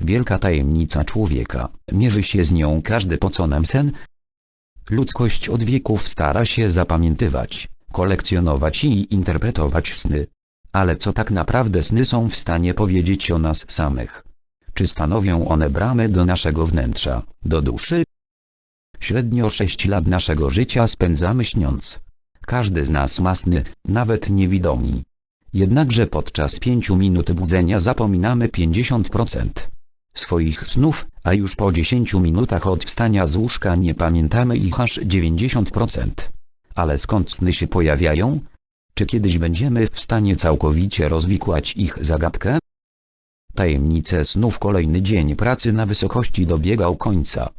wielka tajemnica człowieka, mierzy się z nią każdy po co nam sen? Ludzkość od wieków stara się zapamiętywać, kolekcjonować i interpretować sny. Ale co tak naprawdę sny są w stanie powiedzieć o nas samych? Czy stanowią one bramy do naszego wnętrza, do duszy? Średnio 6 lat naszego życia spędzamy śniąc. Każdy z nas ma sny, nawet niewidomi. Jednakże podczas 5 minut budzenia zapominamy 50% swoich snów, a już po 10 minutach od wstania z łóżka nie pamiętamy ich aż 90%. Ale skąd sny się pojawiają? Czy kiedyś będziemy w stanie całkowicie rozwikłać ich zagadkę? Tajemnice snów kolejny dzień pracy na wysokości dobiegał końca.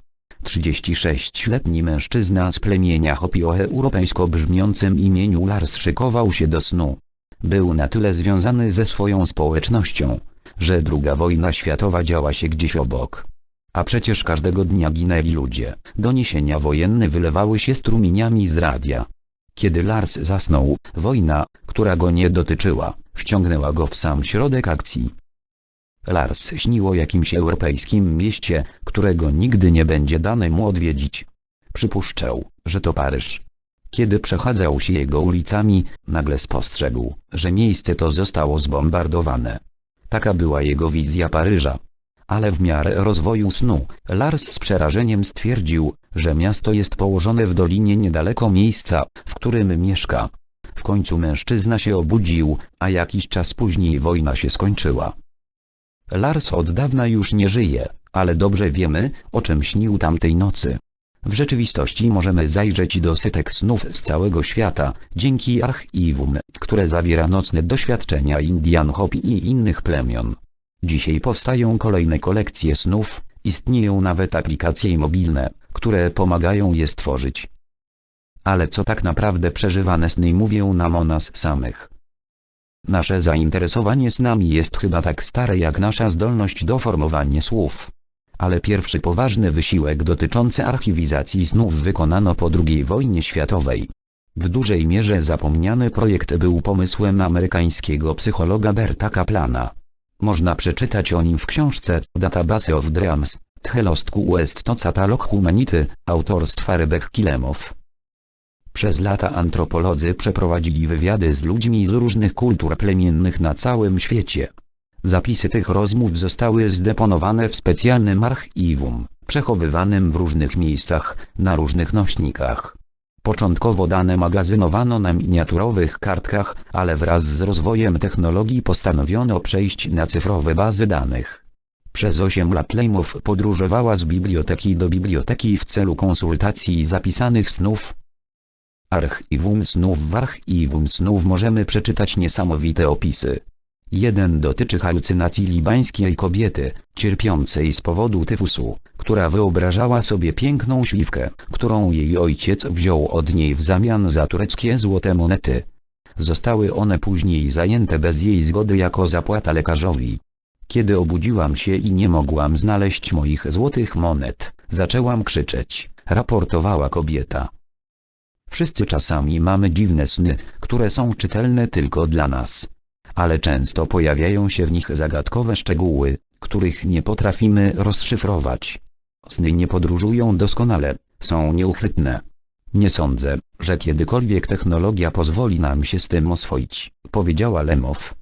36-letni mężczyzna z plemienia Hopi europejsko brzmiącym imieniu Lars szykował się do snu. Był na tyle związany ze swoją społecznością, że druga wojna światowa działa się gdzieś obok. A przecież każdego dnia ginęli ludzie. Doniesienia wojenne wylewały się strumieniami z radia. Kiedy Lars zasnął, wojna, która go nie dotyczyła, wciągnęła go w sam środek akcji. Lars śnił o jakimś europejskim mieście, którego nigdy nie będzie dane mu odwiedzić. Przypuszczał, że to Paryż. Kiedy przechadzał się jego ulicami, nagle spostrzegł, że miejsce to zostało zbombardowane. Taka była jego wizja Paryża. Ale w miarę rozwoju snu, Lars z przerażeniem stwierdził, że miasto jest położone w dolinie niedaleko miejsca, w którym mieszka. W końcu mężczyzna się obudził, a jakiś czas później wojna się skończyła. Lars od dawna już nie żyje, ale dobrze wiemy, o czym śnił tamtej nocy. W rzeczywistości możemy zajrzeć do setek snów z całego świata, dzięki archiwum, które zawiera nocne doświadczenia Indian Hopi i innych plemion. Dzisiaj powstają kolejne kolekcje snów, istnieją nawet aplikacje mobilne, które pomagają je stworzyć. Ale co tak naprawdę przeżywane sny mówią nam o nas samych? Nasze zainteresowanie snami jest chyba tak stare jak nasza zdolność do formowania słów. Ale pierwszy poważny wysiłek dotyczący archiwizacji snów wykonano po II wojnie światowej. W dużej mierze zapomniany projekt był pomysłem amerykańskiego psychologa Berta Kaplana. Można przeczytać o nim w książce Database of Dreams, Thelostku West to Catalog Humanity, autorstwa Rebek Kilemow. Przez lata antropolodzy przeprowadzili wywiady z ludźmi z różnych kultur plemiennych na całym świecie. Zapisy tych rozmów zostały zdeponowane w specjalnym archiwum, przechowywanym w różnych miejscach, na różnych nośnikach. Początkowo dane magazynowano na miniaturowych kartkach, ale wraz z rozwojem technologii postanowiono przejść na cyfrowe bazy danych. Przez 8 lat Lejmow podróżowała z biblioteki do biblioteki w celu konsultacji zapisanych snów. Archiwum snów W archiwum snów możemy przeczytać niesamowite opisy. Jeden dotyczy halucynacji libańskiej kobiety, cierpiącej z powodu tyfusu, która wyobrażała sobie piękną śliwkę, którą jej ojciec wziął od niej w zamian za tureckie złote monety. Zostały one później zajęte bez jej zgody jako zapłata lekarzowi. Kiedy obudziłam się i nie mogłam znaleźć moich złotych monet, zaczęłam krzyczeć, raportowała kobieta. Wszyscy czasami mamy dziwne sny, które są czytelne tylko dla nas. Ale często pojawiają się w nich zagadkowe szczegóły, których nie potrafimy rozszyfrować. Sny nie podróżują doskonale, są nieuchwytne. Nie sądzę, że kiedykolwiek technologia pozwoli nam się z tym oswoić, powiedziała Lemow.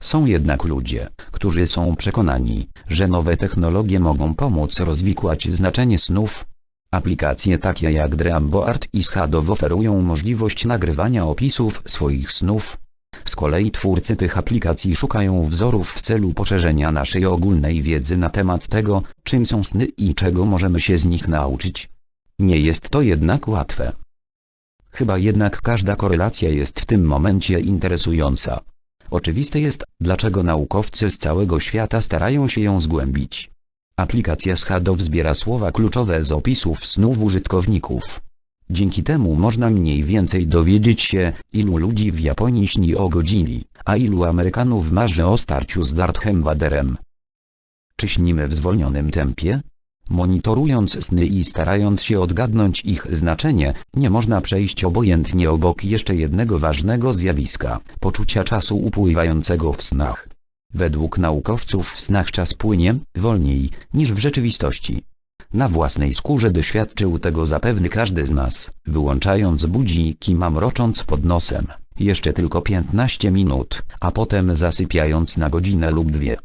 Są jednak ludzie, którzy są przekonani, że nowe technologie mogą pomóc rozwikłać znaczenie snów. Aplikacje takie jak Dreamboard i Shadow oferują możliwość nagrywania opisów swoich snów. Z kolei twórcy tych aplikacji szukają wzorów w celu poszerzenia naszej ogólnej wiedzy na temat tego, czym są sny i czego możemy się z nich nauczyć. Nie jest to jednak łatwe. Chyba jednak każda korelacja jest w tym momencie interesująca. Oczywiste jest, dlaczego naukowcy z całego świata starają się ją zgłębić. Aplikacja Shadow zbiera słowa kluczowe z opisów snów użytkowników. Dzięki temu można mniej więcej dowiedzieć się, ilu ludzi w Japonii śni o godzili, a ilu Amerykanów marzy o starciu z Darthem Vaderem. Czy śnimy w zwolnionym tempie? Monitorując sny i starając się odgadnąć ich znaczenie, nie można przejść obojętnie obok jeszcze jednego ważnego zjawiska, poczucia czasu upływającego w snach. Według naukowców w snach czas płynie wolniej niż w rzeczywistości. Na własnej skórze doświadczył tego zapewne każdy z nas, wyłączając budziki mamrocząc pod nosem, jeszcze tylko 15 minut, a potem zasypiając na godzinę lub dwie.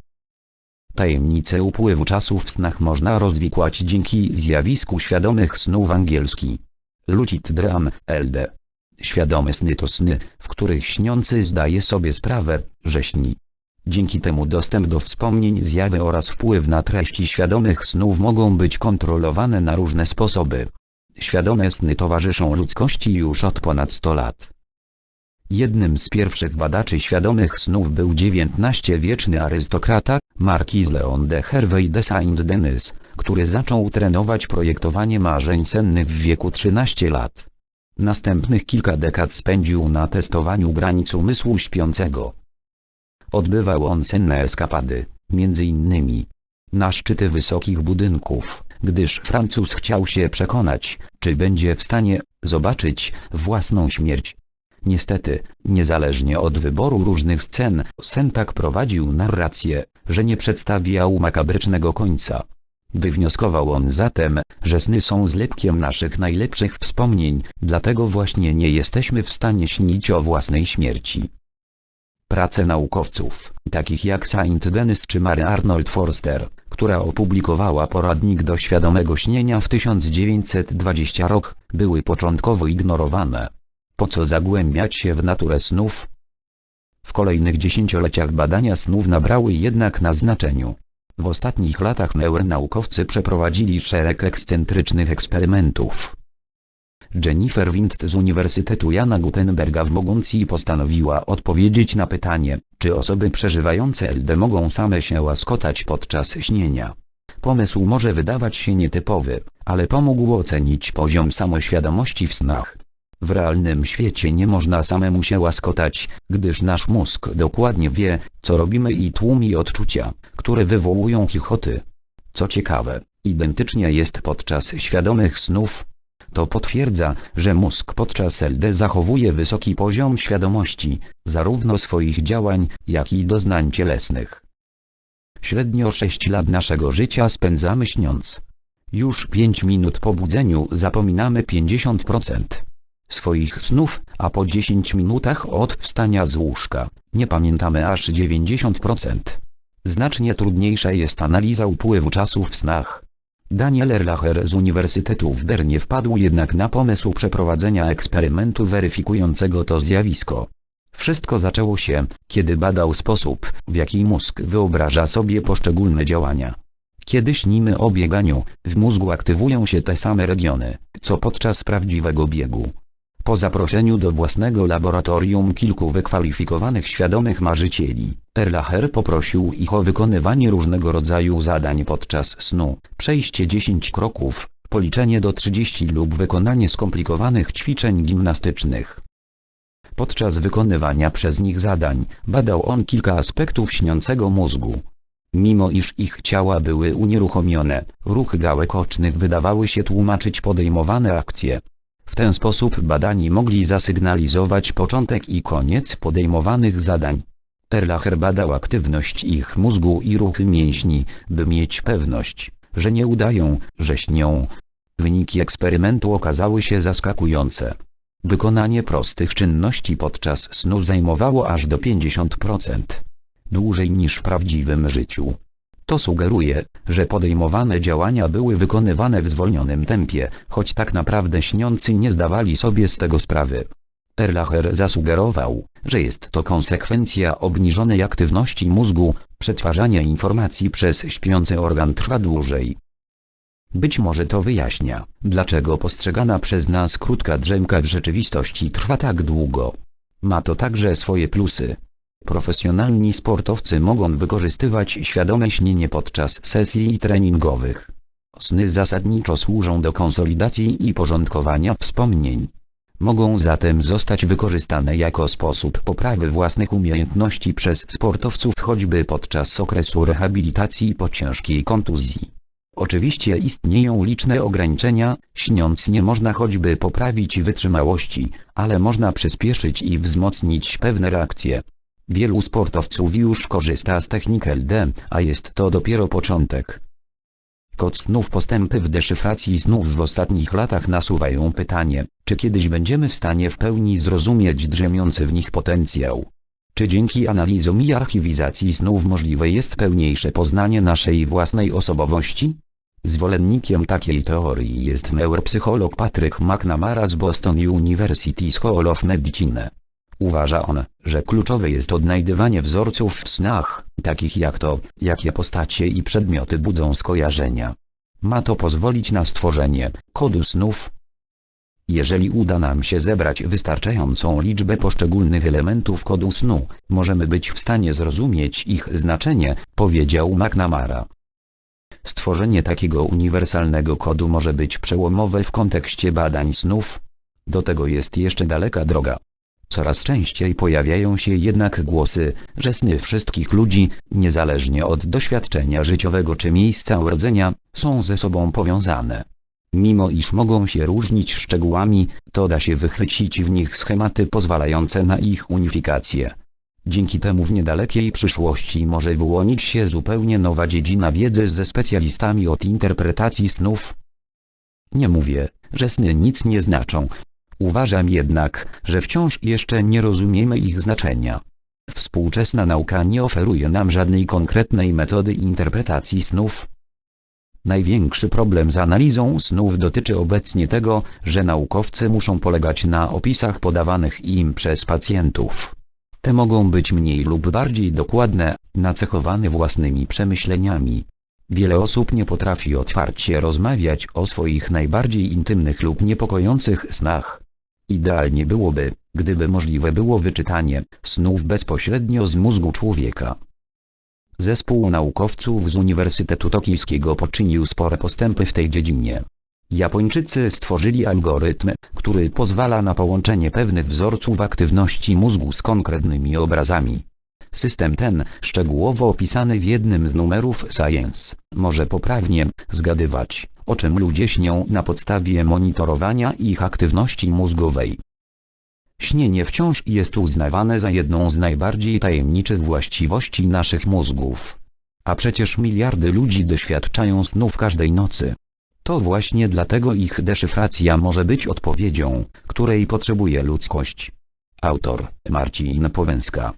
Tajemnicę upływu czasu w snach można rozwikłać dzięki zjawisku świadomych snów angielski. Lucid Dream, LD. Świadome sny to sny, w których śniący zdaje sobie sprawę, że śni. Dzięki temu dostęp do wspomnień zjawy oraz wpływ na treści świadomych snów mogą być kontrolowane na różne sposoby. Świadome sny towarzyszą ludzkości już od ponad 100 lat. Jednym z pierwszych badaczy świadomych snów był XIX-wieczny arystokrata, Marquis Leon de Hervey de Saint-Denis, który zaczął trenować projektowanie marzeń sennych w wieku 13 lat. Następnych kilka dekad spędził na testowaniu granic umysłu śpiącego. Odbywał on senne eskapady, między innymi na szczyty wysokich budynków, gdyż Francuz chciał się przekonać, czy będzie w stanie zobaczyć własną śmierć. Niestety, niezależnie od wyboru różnych scen, sen tak prowadził narrację, że nie przedstawiał makabrycznego końca. Wywnioskował on zatem, że sny są zlepkiem naszych najlepszych wspomnień, dlatego właśnie nie jesteśmy w stanie śnić o własnej śmierci. Prace naukowców, takich jak Saint Denis czy Mary Arnold Forster, która opublikowała poradnik do świadomego śnienia w 1920 rok, były początkowo ignorowane. Po co zagłębiać się w naturę snów? W kolejnych dziesięcioleciach badania snów nabrały jednak na znaczeniu. W ostatnich latach neuronaukowcy przeprowadzili szereg ekscentrycznych eksperymentów. Jennifer Wind z Uniwersytetu Jana Gutenberga w Moguncji postanowiła odpowiedzieć na pytanie, czy osoby przeżywające LD mogą same się łaskotać podczas śnienia. Pomysł może wydawać się nietypowy, ale pomógł ocenić poziom samoświadomości w snach. W realnym świecie nie można samemu się łaskotać, gdyż nasz mózg dokładnie wie, co robimy i tłumi odczucia, które wywołują chichoty. Co ciekawe, identycznie jest podczas świadomych snów. To potwierdza, że mózg podczas LD zachowuje wysoki poziom świadomości, zarówno swoich działań, jak i doznań cielesnych. Średnio 6 lat naszego życia spędzamy śniąc. Już 5 minut po budzeniu zapominamy 50% swoich snów, a po 10 minutach od wstania z łóżka, nie pamiętamy aż 90%. Znacznie trudniejsza jest analiza upływu czasu w snach. Daniel Erlacher z Uniwersytetu w Bernie wpadł jednak na pomysł przeprowadzenia eksperymentu weryfikującego to zjawisko. Wszystko zaczęło się, kiedy badał sposób, w jaki mózg wyobraża sobie poszczególne działania. Kiedy śnimy o bieganiu, w mózgu aktywują się te same regiony, co podczas prawdziwego biegu. Po zaproszeniu do własnego laboratorium kilku wykwalifikowanych świadomych marzycieli, Erlacher poprosił ich o wykonywanie różnego rodzaju zadań podczas snu, przejście 10 kroków, policzenie do 30 lub wykonanie skomplikowanych ćwiczeń gimnastycznych. Podczas wykonywania przez nich zadań, badał on kilka aspektów śniącego mózgu. Mimo iż ich ciała były unieruchomione, ruchy gałek ocznych wydawały się tłumaczyć podejmowane akcje. W ten sposób badani mogli zasygnalizować początek i koniec podejmowanych zadań. Erlacher badał aktywność ich mózgu i ruchy mięśni, by mieć pewność, że nie udają, że śnią. Wyniki eksperymentu okazały się zaskakujące. Wykonanie prostych czynności podczas snu zajmowało aż do 50%. Dłużej niż w prawdziwym życiu. To sugeruje, że podejmowane działania były wykonywane w zwolnionym tempie, choć tak naprawdę śniący nie zdawali sobie z tego sprawy. Erlacher zasugerował, że jest to konsekwencja obniżonej aktywności mózgu, przetwarzanie informacji przez śpiący organ trwa dłużej. Być może to wyjaśnia, dlaczego postrzegana przez nas krótka drzemka w rzeczywistości trwa tak długo. Ma to także swoje plusy. Profesjonalni sportowcy mogą wykorzystywać świadome śnienie podczas sesji treningowych. Sny zasadniczo służą do konsolidacji i porządkowania wspomnień. Mogą zatem zostać wykorzystane jako sposób poprawy własnych umiejętności przez sportowców choćby podczas okresu rehabilitacji po ciężkiej kontuzji. Oczywiście istnieją liczne ograniczenia, śniąc nie można choćby poprawić wytrzymałości, ale można przyspieszyć i wzmocnić pewne reakcje. Wielu sportowców już korzysta z technik LD, a jest to dopiero początek. Kod snów postępy w deszyfracji snów w ostatnich latach nasuwają pytanie, czy kiedyś będziemy w stanie w pełni zrozumieć drzemiący w nich potencjał. Czy dzięki analizom i archiwizacji snów możliwe jest pełniejsze poznanie naszej własnej osobowości? Zwolennikiem takiej teorii jest neuropsycholog Patrick McNamara z Boston University School of Medicine. Uważa on, że kluczowe jest odnajdywanie wzorców w snach, takich jak to, jakie postacie i przedmioty budzą skojarzenia. Ma to pozwolić na stworzenie kodu snów. Jeżeli uda nam się zebrać wystarczającą liczbę poszczególnych elementów kodu snu, możemy być w stanie zrozumieć ich znaczenie, powiedział McNamara. Stworzenie takiego uniwersalnego kodu może być przełomowe w kontekście badań snów. Do tego jest jeszcze daleka droga. Coraz częściej pojawiają się jednak głosy, że sny wszystkich ludzi, niezależnie od doświadczenia życiowego czy miejsca urodzenia, są ze sobą powiązane. Mimo iż mogą się różnić szczegółami, to da się wychwycić w nich schematy pozwalające na ich unifikację. Dzięki temu w niedalekiej przyszłości może wyłonić się zupełnie nowa dziedzina wiedzy ze specjalistami od interpretacji snów. Nie mówię, że sny nic nie znaczą. Uważam jednak, że wciąż jeszcze nie rozumiemy ich znaczenia. Współczesna nauka nie oferuje nam żadnej konkretnej metody interpretacji snów. Największy problem z analizą snów dotyczy obecnie tego, że naukowcy muszą polegać na opisach podawanych im przez pacjentów. Te mogą być mniej lub bardziej dokładne, nacechowane własnymi przemyśleniami. Wiele osób nie potrafi otwarcie rozmawiać o swoich najbardziej intymnych lub niepokojących snach. Idealnie byłoby, gdyby możliwe było wyczytanie snów bezpośrednio z mózgu człowieka. Zespół naukowców z Uniwersytetu Tokijskiego poczynił spore postępy w tej dziedzinie. Japończycy stworzyli algorytm, który pozwala na połączenie pewnych wzorców aktywności mózgu z konkretnymi obrazami. System ten, szczegółowo opisany w jednym z numerów Science, może poprawnie zgadywać, o czym ludzie śnią na podstawie monitorowania ich aktywności mózgowej. Śnienie wciąż jest uznawane za jedną z najbardziej tajemniczych właściwości naszych mózgów. A przecież miliardy ludzi doświadczają snów każdej nocy. To właśnie dlatego ich deszyfracja może być odpowiedzią, której potrzebuje ludzkość. Autor Marcin Powęska